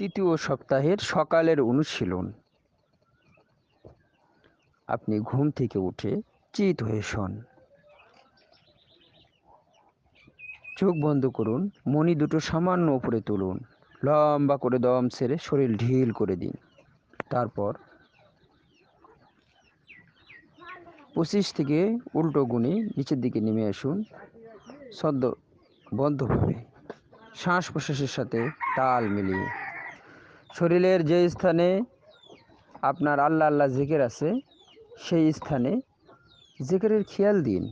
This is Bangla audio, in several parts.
তৃতীয় সপ্তাহের সকালের অনুশীলন। আপনি ঘুম থেকে উঠে চিত হয়ে শোন। চোখ বন্ধ করুন, মনি দুটো সামান্য উপরে তুলুন, লম্বা করে দম ছেড়ে শরীর ঢিল করে দিন। তারপর পঁচিশ থেকে উল্টো গুণে নিচের দিকে নেমে আসুন সদ্য বন্ধভাবে। শ্বাস প্রশ্বাসের সাথে তাল মিলিয়ে। শরীরের যে স্থানে আপনার আল্লাহ আল্লাহ জিকের আছে, সেই স্থানে জিকেরের খেয়াল দিন।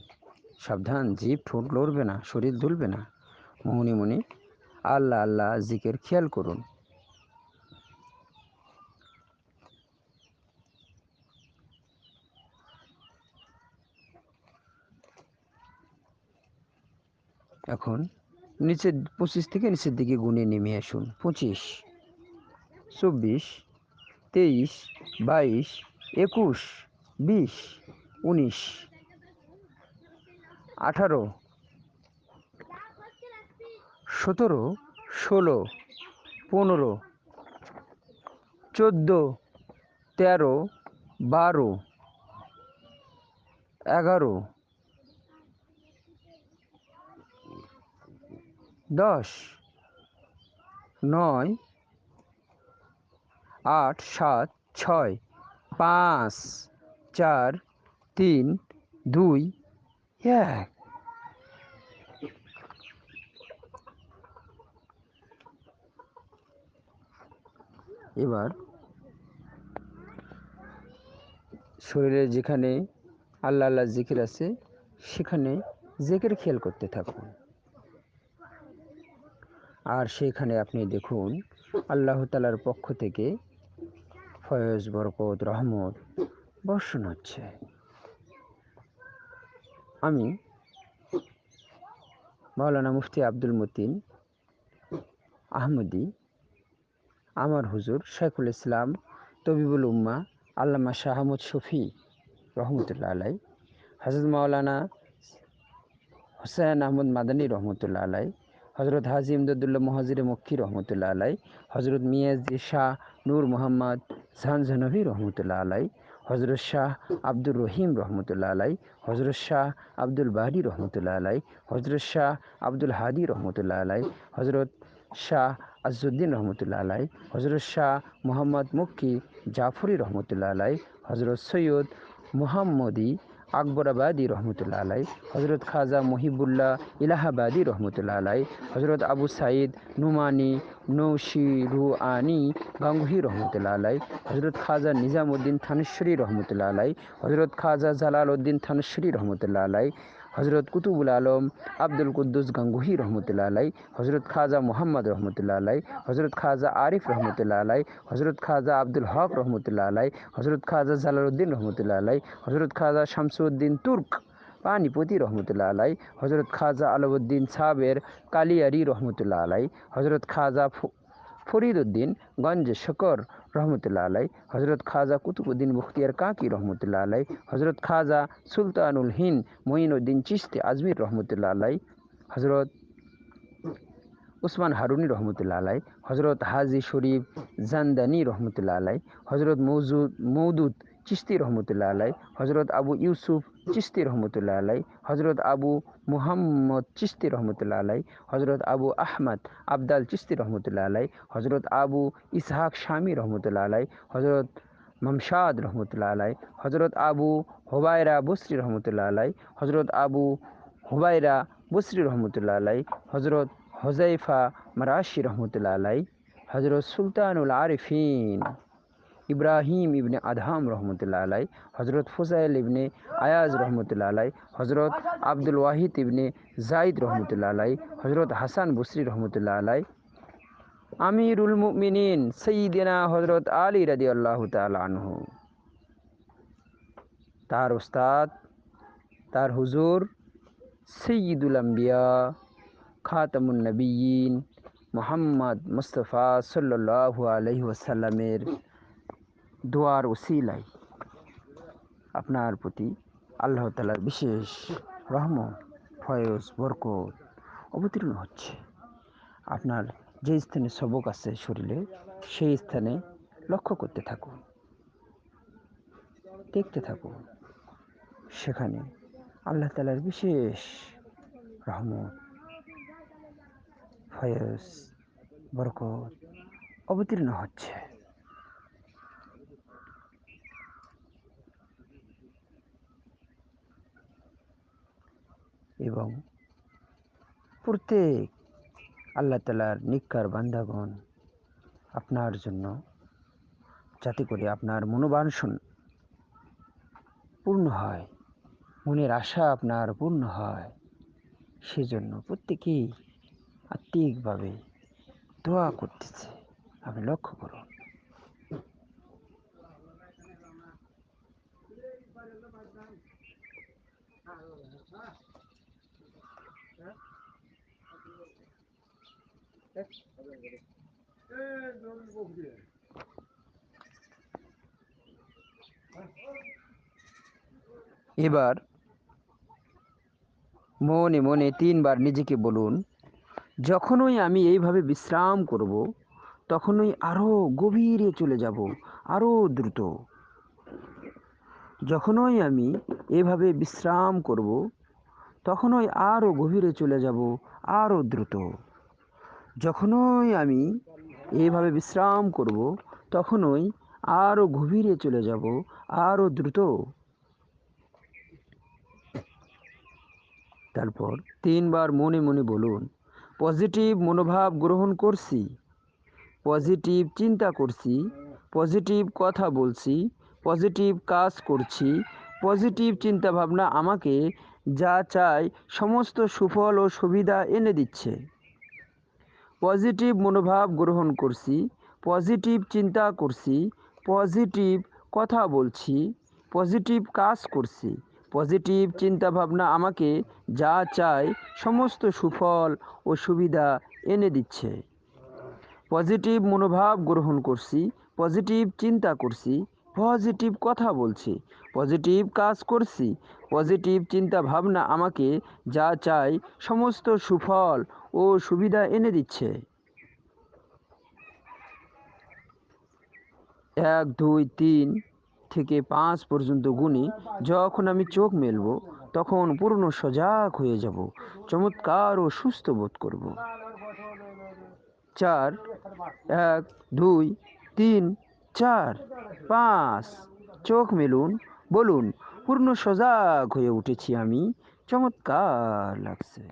সাবধান, জিভ ঠোঁট লড়বে না, শরীর দুলবে না। মনে মনে আল্লাহ আল্লাহ জিকের খেয়াল করুন। এখন নিচের, পঁচিশ থেকে নিচের দিকে গুনে নেমে আসুন। পঁচিশ। চব্বিশ, তেইশ, বাইশ, একুশ, বিশ, উনিশ, আঠারো, সতেরো, ষোলো, পনেরো, চোদ্দ, তেরো, বারো, এগারো, দশ, নয় আট, সাত, ছয়, পাঁচ, চার, তিন, দুই, এক। এবার শরীরে যেখানে আল্লাহ আল্লাহ জিকির আছে, সেখানে জেকের খেয়াল করতে থাকুন। আর সেখানে আপনি দেখুন, আল্লাহ তালার পক্ষ থেকে ফয়েজ বরকত রহমত বর্ষণ হচ্ছে আমি মাওলানা মুফতি আব্দুল মতিন আহমদি, আমার হুজুর শেখুল ইসলাম তবিবুল উম্মা আল্লামা শাহমুদ শফি রহমতুল্লাহ আলাই, হজরত মাওলানা হোসেন আহমদ মাদানী রহমতুল্লাহ আলাই হজরত হাজি ইমদাদুল্লাহ মহাজির মক্কি রহমতুল্লাহ আলাই হজরত মিয়াজি শাহ নূর মোহাম্মদ জাহানজানভী রহমতুল্লাহ আলাই হজরত শাহ আব্দুর রহিম রহমতুল্লাহ আলাই হজরত শাহ আব্দুল বাহারি রহমতুল্লাহ আলাই হজরত শাহ আব্দুল হাদি রহমতুল্লাহ আলাই হজরত শাহ আজউদ্দিন রহমতুল্লাহ আলাই হজরত শাহ মোহাম্মদ মুক্কি জাফরি রহমতুল্লাহ আলাই হজরত সৈয়দ মুহাম্মদি আকবরাবাদী রহমতুল্লাহ আলাই হজরত খাজা মহিবুল্লাহ ইলাহাবাদী রহমতুল্লাহ আলাই হজরত আবু সাইদ নুমানি নৌশি রুআনি গাঙ্গুহি রহমতুল্লাহ আলাই হজরত খাজা নিজামুদ্দিন থানেশ্বরী রহমতুল্লাহ আলাই হজরত খাজা জালাল উদ্দিন থানেশ্বরী রহমতুল্লাহ আলাই হজরত কুতুবুল আলম, আব্দুল কুদ্দুস গাঙ্গুহি রহমতুল্লাহ আলাই হজরত খাজা মোহাম্মদ রহমতুল্লাহ আলাই হজরত খাজা আরিফ রহমতুল্লাহ আলাই হজরত খাজা আব্দুল হক রহমতুল্লাহ আলাই হজরত খাজা জালালউদ্দিন রহমতুল্লাহ আলাই হজরত খাজা শামসুদ্দিন তুর্ক পানিপতি রহমতুল্লাহ আলাই হজরত খাজা আলাউদ্দিন সাবের কালিয়ারি রহমতুল্লাহ আলাই হজরত খাজা ফরিদুদ্দিন গঞ্জ শকর রহমতুল্লাহ আলাই। হজরত খাজা কুতুবুদ্দিন মুখতিয়ার কাকি রহমতুল্লাহ আলাই। হজরত খাজা সুলতানুল হিন্দ মঈনুদ্দিন চিস্তি আজমির রহমতুল্লাহ আলাই। হজরত উসমান হারুনি রহমতুল্লাহ আলাই। হজরত হাজি শরীফ জান্দানি রহমতুল্লাহ আলাই। হজরত মৌজুদ মৌদুদ চিস্তি রহমতুল্লাহ আলাই হজরত আবু ইউসুফ চিস্তি রহমতুল্লাহ আলাই হজরত আবু মুহাম্মদ চিস্তি রহমতুল্লাহ আলাই হজরত আবু আহমদ আবদাল চিস্তি রহমতুল্লাহ আলাই হজরত আবু ইসহাক শামী রহমতুল্লাহ আলাই হজরত মমশাদ রহমতুল্লাহ আলাই হজরত আবু হোবায়রা বসরি রহমতুল্লাহ আলাই হজরত আবু হুবাইরা বসরি রহমতুল্লাহ আলাই হজরত হজাইফা মারাশি রহমতুল্লাহ আলাই হজরত সুলতানুল আরিফিন। ইব্রাহিম ইবনে আদহাম রহমতুল্লাহ আলাই হজরত ফুজাইল ইবনে আয়াজ রহমতুল্লাহ আলাই হজরত আব্দুল ওয়াহিদ ইবনে জাইদ রহমতুল্লাহ আলাই হজরত হাসান বসরি রহমতুল্লাহ আলাই। আমিরুল মুমিনিন সঈদিনা হজরত আলী রাদি আল্লাহ আনহু। তার ওস্তাদ, তার হুজুর সঈদুল আম্বিয়া খাতামুন নবীন মোহাম্মদ মুস্তফা সাল্লাহ আলহি ওসাল্লামের দোয়ার ওসিলাই আপনার প্রতি আল্লাহ তালার বিশেষ রহমত, ফয়েজ, বরকত অবতীর্ণ হচ্ছে। আপনার যে স্থানে সবক আছে শরীরে, সেই স্থানে লক্ষ্য করতে থাকুন, দেখতে থাকুন। সেখানে আল্লাহ তালার বিশেষ রহমত, ফয়েজ, বরকত অবতীর্ণ হচ্ছে। এবং প্রত্যেক আল্লাহ তালার নিকার বান্দাগণ আপনার জন্য, যাতে করে আপনার মনোবাঞ্ছন পূর্ণ হয়, মনের আশা আপনার পূর্ণ হয়, সেজন্য প্রত্যেকেই আত্মিকভাবে দোয়া করতেছে। আপনি লক্ষ্য করুন। এবার মনে মনে তিনবার নিজেকে বলুন, যখনই আমি এইভাবে বিশ্রাম করব, তখনই আরও গভীরে চলে যাব আরও দ্রুত। যখনই আমি এভাবে বিশ্রাম করব তখনই আরও গভীরে চলে যাব, আরও দ্রুত। যখনই আমি এইভাবে বিশ্রাম করব, তখনই আরও গভীরে চলে যাব, আরও দ্রুত। তারপর তিনবার মনে মনে বলুন, পজিটিভ মনোভাব গ্রহণ করছি, পজিটিভ চিন্তা করছি, পজিটিভ কথা বলছি, পজিটিভ কাজ করছি, পজিটিভ চিন্তা ভাবনা আমাকে যা চাই সমস্ত সুফল ও সুবিধা এনে দিচ্ছে। পজিটিভ মনোভাব গ্রহণ করছি, পজিটিভ চিন্তা করছি, পজিটিভ কথা বলছি, পজিটিভ কাজ করছি। পজিটিভ চিন্তা ভাবনা আমাকে যা চায় সমস্ত সুফল ও সুবিধা এনে দিচ্ছে। পজিটিভ মনোভাব গ্রহণ করছি, পজিটিভ চিন্তা করছি পজিটিভ কথা বলছি। পজিটিভ কাজ করছি। পজিটিভ চিন্তা ভাবনা আমাকে যা চাই সমস্ত সুফল ও সুবিধা এনে দিচ্ছে। এক, দুই, তিন থেকে পাঁচ পর্যন্ত গুণি যখন আমি চোখ মেলব, তখন পূর্ণ সজাগ হয়ে যাব, চমৎকার ও সুস্থ বোধ করব। চার, এক, দুই, তিন চার পাঁচ চোখ মেলুন বলুন পূর্ণ সজাগ হয়ে উঠেছি আমি। চমৎকার লাগছে।